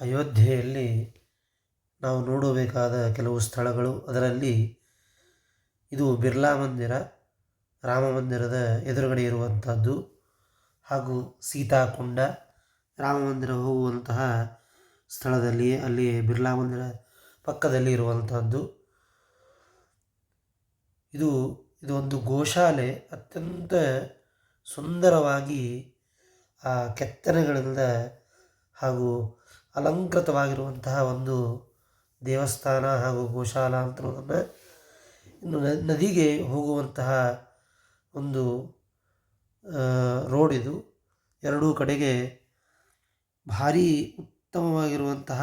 ಅಯೋಧ್ಯೆಯಲ್ಲಿ ನಾವು ನೋಡಬೇಕಾದ ಕೆಲವು ಸ್ಥಳಗಳು, ಅದರಲ್ಲಿ ಇದು ಬಿರ್ಲಾ ಮಂದಿರ, ರಾಮ ಮಂದಿರದ ಎದುರುಗಡೆ ಇರುವಂಥದ್ದು ಹಾಗೂ ಸೀತಾಕುಂಡ. ರಾಮ ಮಂದಿರ ಹೋಗುವಂತಹ ಸ್ಥಳದಲ್ಲಿ ಅಲ್ಲಿ ಬಿರ್ಲಾ ಮಂದಿರ ಪಕ್ಕದಲ್ಲಿ ಇರುವಂಥದ್ದು. ಇದು, ಇದೊಂದು ಗೋಶಾಲೆ, ಅತ್ಯಂತ ಸುಂದರವಾಗಿ ಆ ಕೆತ್ತನೆಗಳಿಂದ ಹಾಗೂ ಅಲಂಕೃತವಾಗಿರುವಂತಹ ಒಂದು ದೇವಸ್ಥಾನ ಹಾಗೂ ಗೋಶಾಲ ಅಂತ ಇನ್ನು ನದಿಗೆ ಹೋಗುವಂತಹ ಒಂದು ರೋಡ್ ಇದು. ಎರಡೂ ಕಡೆಗೆ ಭಾರೀ ಉತ್ತಮವಾಗಿರುವಂತಹ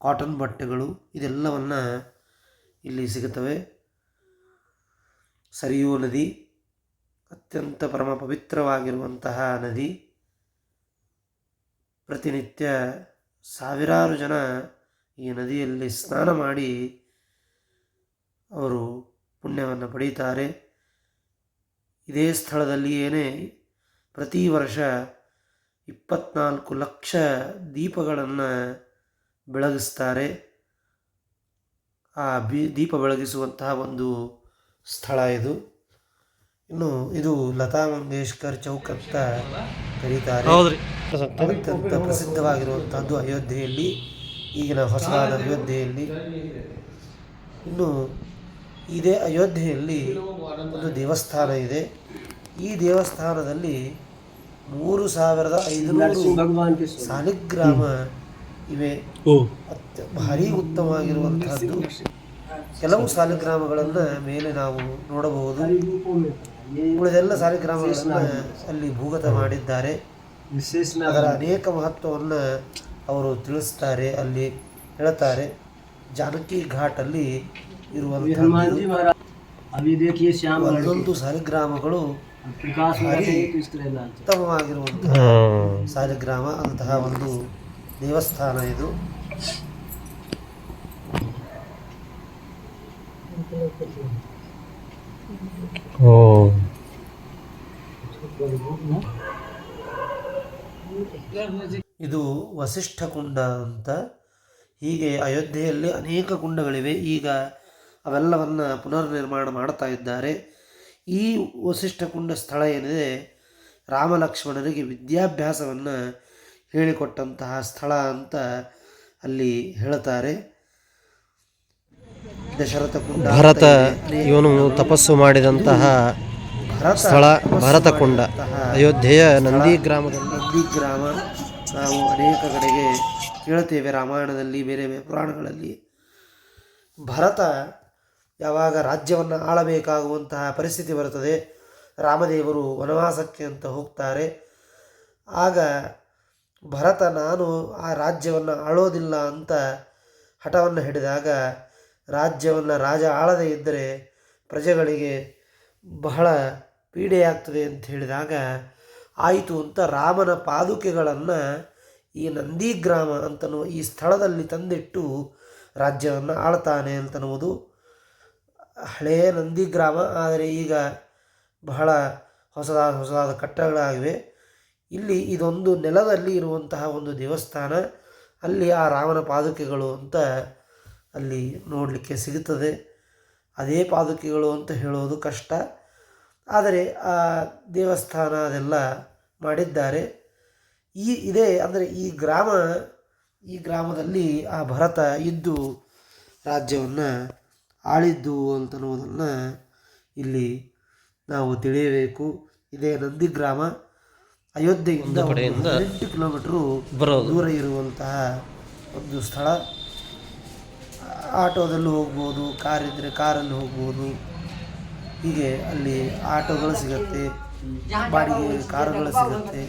ಕಾಟನ್ ಬಟ್ಟೆಗಳು ಇದೆಲ್ಲವನ್ನು ಇಲ್ಲಿ ಸಿಗುತ್ತವೆ. ಸರಿಯೂ ನದಿ, ಅತ್ಯಂತ ಪರಮ ಪವಿತ್ರವಾಗಿರುವಂತಹ ನದಿ. ಪ್ರತಿನಿತ್ಯ ಸಾವಿರಾರು ಜನ ಈ ನದಿಯಲ್ಲಿ ಸ್ನಾನ ಮಾಡಿ ಅವರು ಪುಣ್ಯವನ್ನು ಪಡೀತಾರೆ. ಇದೇ ಸ್ಥಳದಲ್ಲಿಯೇ ಪ್ರತಿ ವರ್ಷ ಇಪ್ಪತ್ನಾಲ್ಕು ಲಕ್ಷ ದೀಪಗಳನ್ನು ಬೆಳಗಿಸ್ತಾರೆ. ಆ ಬಿ ದೀಪ ಬೆಳಗಿಸುವಂತಹ ಒಂದು ಸ್ಥಳ ಇದು. ಇನ್ನು ಇದು ಲತಾ ಮಂಗೇಶ್ಕರ್ ಚೌಕ್ ಅಂತ ಕರೀತಾರೆ. ಅತ್ಯಂತ ಪ್ರಸಿದ್ಧವಾಗಿರುವಂಥದ್ದು ಅಯೋಧ್ಯೆಯಲ್ಲಿ ಈಗಿನ ಹೊಸದಾದ ಅಯೋಧ್ಯೆಯಲ್ಲಿ. ಇನ್ನು ಇದೇ ಅಯೋಧ್ಯೆಯಲ್ಲಿ ಒಂದು ದೇವಸ್ಥಾನ ಇದೆ. ಈ ದೇವಸ್ಥಾನದಲ್ಲಿ ಮೂರು ಸಾವಿರದ ಐದುನೂರು ಸಾಲಿಗ್ರಾಮ ಇವೆ. ಅತ್ಯ ಭಾರಿ ಉತ್ತಮವಾಗಿರುವಂತಹದ್ದು. ಕೆಲವು ಸಾಲಿಗ್ರಾಮಗಳನ್ನು ಮೇಲೆ ನಾವು ನೋಡಬಹುದು. ಉಳಿದೆಲ್ಲ ಸಾಲಿಗ್ರಾಮಗಳನ್ನು ಅಲ್ಲಿ ಭೂಗತ ಮಾಡಿದ್ದಾರೆ. ವಿಶೇಷ ಅದರ ಅನೇಕ ಮಹತ್ವವನ್ನು ಅವರು ತಿಳಿಸ್ತಾರೆ ಅಲ್ಲಿ ಹೇಳ್ತಾರೆ. ಜಾನಕಿ ಘಾಟಲ್ಲಿ ಇರುವಂತಹ ಒಂದೊಂದು ಸಾಲಿಗ್ರಾಮಗಳು ಉತ್ತಮವಾಗಿರುವಂತಹ ಸಾಲಿಗ್ರಾಮ ಅಂತಹ ಒಂದು ದೇವಸ್ಥಾನ ಇದು. ಓ ಇದು ವಸಿಷ್ಠ ಕುಂಡ ಅಂತ. ಹೀಗೆ ಅಯೋಧ್ಯೆಯಲ್ಲಿ ಅನೇಕ ಕುಂಡಗಳಿವೆ. ಈಗ ಅವೆಲ್ಲವನ್ನು ಪುನರ್ನಿರ್ಮಾಣ ಮಾಡ್ತಾ ಇದ್ದಾರೆ. ಈ ವಸಿಷ್ಠ ಕುಂಡ ಸ್ಥಳ ಏನಿದೆ ರಾಮ ಲಕ್ಷ್ಮಣರಿಗೆ ವಿದ್ಯಾಭ್ಯಾಸವನ್ನು ಹೇಳಿಕೊಟ್ಟಂತಹ ಸ್ಥಳ ಅಂತ ಅಲ್ಲಿ ಹೇಳ್ತಾರೆ. ದಶರಥ ಕುಂಡ ಭರತ ಇವನು ತಪಸ್ಸು ಮಾಡಿದಂತಹ ಸ್ಥಳ ಭಾರತಕೊಂಡ, ಅಯೋಧ್ಯೆಯ ನಂದಿ ಗ್ರಾಮದಲ್ಲಿ. ನಂದಿ ಗ್ರಾಮ. ನಾವು ಅನೇಕ ಕಡೆಗೆ ಕೇಳ್ತೇವೆ ರಾಮಾಯಣದಲ್ಲಿ, ಬೇರೆ ಬೇರೆ ಪುರಾಣಗಳಲ್ಲಿ. ಭರತ ಯಾವಾಗ ರಾಜ್ಯವನ್ನು ಆಳಬೇಕಾಗುವಂತಹ ಪರಿಸ್ಥಿತಿ ಬರುತ್ತದೆ, ರಾಮದೇವರು ವನವಾಸಕ್ಕೆ ಅಂತ ಹೋಗ್ತಾರೆ. ಆಗ ಭರತ, ನಾನು ಆ ರಾಜ್ಯವನ್ನು ಆಳೋದಿಲ್ಲ ಅಂತ ಹಠವನ್ನು ಹಿಡಿದಾಗ ರಾಜ್ಯವನ್ನು ರಾಜ ಆಳದೇ ಇದ್ದರೆ ಪ್ರಜೆಗಳಿಗೆ ಬಹಳ ಪೀಡೆಯಾಗ್ತದೆ ಅಂತ ಹೇಳಿದಾಗ, ಆಯಿತು ಅಂತ ರಾಮನ ಪಾದುಕೆಗಳನ್ನು ಈ ನಂದಿಗ್ರಾಮ ಅಂತನೋ ಈ ಸ್ಥಳದಲ್ಲಿ ತಂದಿಟ್ಟು ರಾಜ್ಯವನ್ನು ಆಳ್ತಾನೆ ಅಂತನ್ನುವುದು ಹಳೆಯ ನಂದಿಗ್ರಾಮ. ಆದರೆ ಈಗ ಬಹಳ ಹೊಸದಾದ ಹೊಸದಾದ ಕಟ್ಟಡಗಳಾಗಿವೆ. ಇಲ್ಲಿ ಇದೊಂದು ನೆಲದಲ್ಲಿ ಇರುವಂತಹ ಒಂದು ದೇವಸ್ಥಾನ. ಅಲ್ಲಿ ಆ ರಾಮನ ಪಾದುಕೆಗಳು ಅಂತ ಅಲ್ಲಿ ನೋಡಲಿಕ್ಕೆ ಸಿಗುತ್ತದೆ. ಅದೇ ಪಾದುಕೆಗಳು ಅಂತ ಹೇಳೋದು ಕಷ್ಟ. ಆದರೆ ಆ ದೇವಸ್ಥಾನ ಅದೆಲ್ಲ ಮಾಡಿದ್ದಾರೆ. ಈ ಇದೇ ಅಂದರೆ ಈ ಗ್ರಾಮ ಈ ಗ್ರಾಮದಲ್ಲಿ ಆ ಭರತ ಇದ್ದು ರಾಜ್ಯವನ್ನು ಆಳಿದ್ದು ಅಂತನ್ನುವುದನ್ನು ಇಲ್ಲಿ ನಾವು ತಿಳಿಯಬೇಕು. ಇದೇ ನಂದಿ ಗ್ರಾಮ. ಅಯೋಧ್ಯೆಯಿಂದ ಎಂಟು ಕಿಲೋಮೀಟ್ರು ದೂರ ಇರುವಂತಹ ಒಂದು ಸ್ಥಳ. ಆಟೋದಲ್ಲಿ ಹೋಗ್ಬೋದು ಕಾರಿದ್ರೆ ಕಾರಲ್ಲಿ ಹೋಗ್ಬೋದು. ಹೀಗೆ ಅಲ್ಲಿ ಆಟೋಗಳು ಸಿಗುತ್ತೆ, ಬಾಡಿಗೆ ಕಾರುಗಳು ಸಿಗುತ್ತೆ.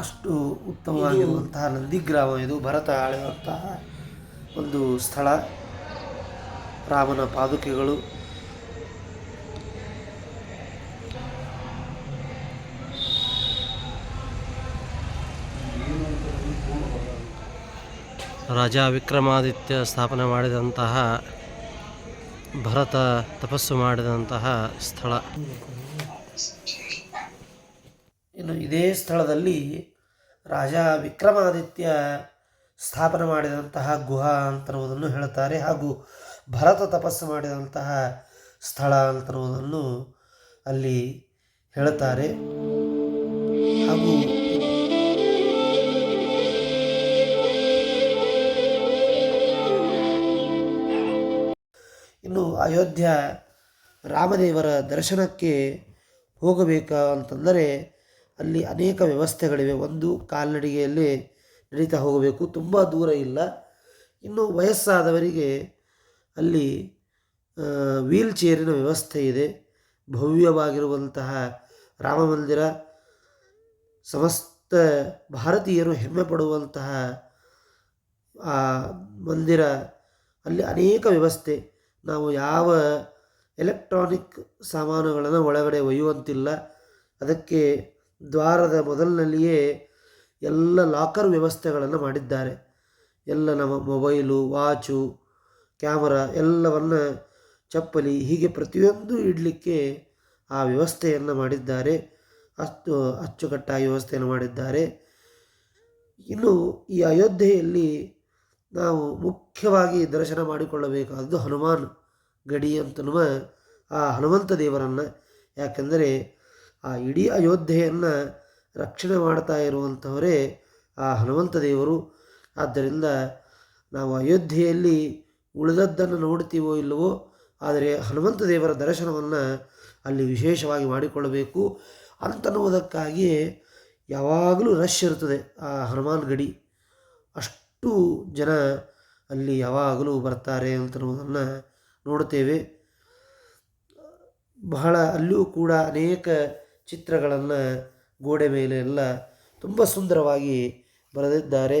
ಅಷ್ಟು ಉತ್ತಮವಾಗಿರುವಂತಹ ನಂದಿಗ್ರಾಮ ಇದು. ಭರತ ಆಳಿರುವಂತಹ ಒಂದು ಸ್ಥಳ. ರಾಮನ ಪಾದುಕೆಗಳು. ರಾಜ ವಿಕ್ರಮಾದಿತ್ಯ ಸ್ಥಾಪನೆ ಮಾಡಿದಂತಹ ಭರತ ತಪಸ್ಸು ಮಾಡಿದಂತಹ ಸ್ಥಳ. ಇನ್ನು ಇದೇ ಸ್ಥಳದಲ್ಲಿ ರಾಜ ವಿಕ್ರಮಾದಿತ್ಯ ಸ್ಥಾಪನೆ ಮಾಡಿದಂತಹ ಗುಹಾ ಅಂತರುವುದನ್ನು ಹೇಳುತ್ತಾರೆ ಹಾಗೂ ಭರತ ತಪಸ್ಸು ಮಾಡಿದಂತಹ ಸ್ಥಳ ಅಂತರುವುದನ್ನು ಅಲ್ಲಿ ಹೇಳುತ್ತಾರೆ ಹಾಗೂ ಅಯೋಧ್ಯ ರಾಮದೇವರ ದರ್ಶನಕ್ಕೆ ಹೋಗಬೇಕು ಅಂತಂದರೆ ಅಲ್ಲಿ ಅನೇಕ ವ್ಯವಸ್ಥೆಗಳಿವೆ. ಒಂದು ಕಾಲ್ನಡಿಗೆಯಲ್ಲಿ ನಡೀತಾ ಹೋಗಬೇಕು. ತುಂಬ ದೂರ ಇಲ್ಲ. ಇನ್ನು ವಯಸ್ಸಾದವರಿಗೆ ಅಲ್ಲಿ ವೀಲ್ ಚೇರಿನ ವ್ಯವಸ್ಥೆ ಇದೆ. ಭವ್ಯವಾಗಿರುವಂತಹ ರಾಮ ಮಂದಿರ. ಸಮಸ್ತ ಭಾರತೀಯರು ಹೆಮ್ಮೆ ಪಡುವಂತಹ ಆ ಮಂದಿರ. ಅಲ್ಲಿ ಅನೇಕ ವ್ಯವಸ್ಥೆ. ನಾವು ಯಾವ ಎಲೆಕ್ಟ್ರಾನಿಕ್ ಸಾಮಾನುಗಳನ್ನು ಒಳಗಡೆ ಒಯ್ಯುವಂತಿಲ್ಲ, ಅದಕ್ಕೆ ದ್ವಾರದ ಮೊದಲಿನಲ್ಲಿಯೇ ಎಲ್ಲ ಲಾಕರ್ ವ್ಯವಸ್ಥೆಗಳನ್ನು ಮಾಡಿದ್ದಾರೆ. ಎಲ್ಲ ನಮ್ಮ ಮೊಬೈಲು, ವಾಚು, ಕ್ಯಾಮರಾ ಎಲ್ಲವನ್ನು ಚಪ್ಪಲಿ ಹೀಗೆ ಪ್ರತಿಯೊಂದು ಇಡಲಿಕ್ಕೆ ಆ ವ್ಯವಸ್ಥೆಯನ್ನು ಮಾಡಿದ್ದಾರೆ. ಅಷ್ಟು ಅಚ್ಚುಕಟ್ಟಾಗಿ ವ್ಯವಸ್ಥೆಯನ್ನು ಮಾಡಿದ್ದಾರೆ. ಇನ್ನು ಈ ಅಯೋಧ್ಯೆಯಲ್ಲಿ ನಾವು ಮುಖ್ಯವಾಗಿ ದರ್ಶನ ಮಾಡಿಕೊಳ್ಳಬೇಕಾದ್ದು ಹನುಮಾನ್ ಗಡಿ ಅಂತನ್ನುವ ಆ ಹನುಮಂತ ದೇವರನ್ನು. ಯಾಕೆಂದರೆ ಆ ಇಡೀ ಅಯೋಧ್ಯೆಯನ್ನು ರಕ್ಷಣೆ ಮಾಡ್ತಾ ಇರುವಂಥವರೇ ಆ ಹನುಮಂತ ದೇವರು. ಆದ್ದರಿಂದ ನಾವು ಅಯೋಧ್ಯೆಯಲ್ಲಿ ಉಳಿದದ್ದನ್ನು ನೋಡ್ತೀವೋ ಇಲ್ಲವೋ, ಆದರೆ ಹನುಮಂತ ದೇವರ ದರ್ಶನವನ್ನು ಅಲ್ಲಿ ವಿಶೇಷವಾಗಿ ಮಾಡಿಕೊಳ್ಳಬೇಕು ಅಂತನ್ನುವುದಕ್ಕಾಗಿಯೇ ಯಾವಾಗಲೂ ರಶ್ ಇರುತ್ತದೆ ಆ ಹನುಮಾನ್ ಗಡಿ. ಅಷ್ಟು ಜನ ಅಲ್ಲಿ ಯಾವಾಗಲೂ ಬರ್ತಾರೆ ಅಂತನ್ನುವುದನ್ನು ನೋಡ್ತೇವೆ. ಬಹಳ ಅಲ್ಲಿಯೂ ಕೂಡ ಅನೇಕ ಚಿತ್ರಗಳನ್ನು ಗೋಡೆ ಮೇಲೆ ಎಲ್ಲ ತುಂಬ ಸುಂದರವಾಗಿ ಬರೆದಿದ್ದಾರೆ.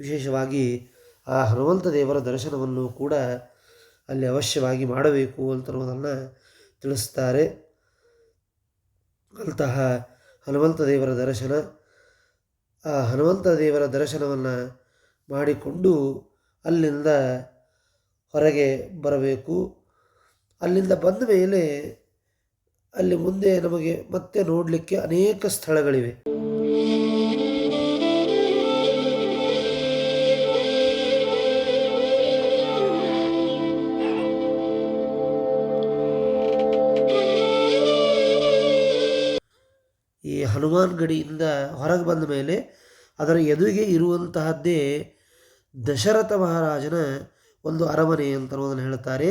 ವಿಶೇಷವಾಗಿ ಆ ಹನುಮಂತ ದೇವರ ದರ್ಶನವನ್ನು ಕೂಡ ಅಲ್ಲಿ ಅವಶ್ಯವಾಗಿ ಮಾಡಬೇಕು ಅಂತನ್ನುವುದನ್ನು ತಿಳಿಸ್ತಾರೆ. ಅಂತಹ ಹನುಮಂತ ದೇವರ ದರ್ಶನ, ಆ ಹನುಮಂತ ದೇವರ ದರ್ಶನವನ್ನು ಮಾಡಿಕೊಂಡು ಅಲ್ಲಿಂದ ಹೊರಗೆ ಬರಬೇಕು. ಅಲ್ಲಿಂದ ಬಂದ ಮೇಲೆ ಅಲ್ಲಿ ಮುಂದೆ ನಮಗೆ ಮತ್ತೆ ನೋಡಲಿಕ್ಕೆ ಅನೇಕ ಸ್ಥಳಗಳಿವೆ. ಈ ಹನುಮಾನ್ ಗಡಿಯಿಂದ ಹೊರಗೆ ಬಂದ ಮೇಲೆ ಅದರ ಎದುರಿಗೆ ಇರುವಂತಹದ್ದೇ ದಶರಥ ಮಹಾರಾಜನ ಒಂದು ಅರಮನೆ ಅಂತ ಅನ್ನೋದನ್ನು ಹೇಳ್ತಾರೆ.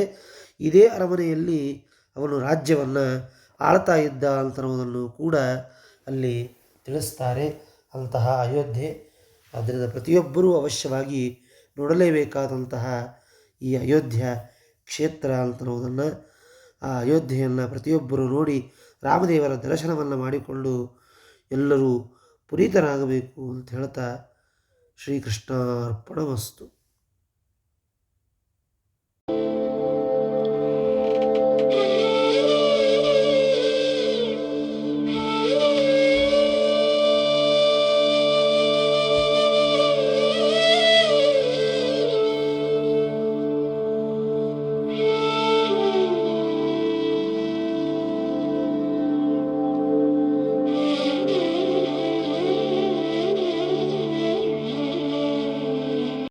ಇದೇ ಅರಮನೆಯಲ್ಲಿ ಅವನು ರಾಜ್ಯವನ್ನು ಆಳ್ತಾ ಇದ್ದ ಅಂತ ಅನ್ನೋದನ್ನು ಕೂಡ ಅಲ್ಲಿ ತಿಳಿಸ್ತಾರೆ. ಅಂತಹ ಅಯೋಧ್ಯೆ. ಆದ್ದರಿಂದ ಪ್ರತಿಯೊಬ್ಬರೂ ಅವಶ್ಯವಾಗಿ ನೋಡಲೇಬೇಕಾದಂತಹ ಈ ಅಯೋಧ್ಯ ಕ್ಷೇತ್ರ ಅಂತ ಅನ್ನೋದನ್ನು, ಆ ಅಯೋಧ್ಯೆಯನ್ನು ಪ್ರತಿಯೊಬ್ಬರು ನೋಡಿ ರಾಮದೇವರ ದರ್ಶನವನ್ನು ಮಾಡಿಕೊಂಡು ಎಲ್ಲರೂ ಪುನೀತರಾಗಬೇಕು ಅಂತ ಹೇಳ್ತಾ ಶ್ರೀಕೃಷ್ಣ ಅರ್ಪಣಮಸ್ತು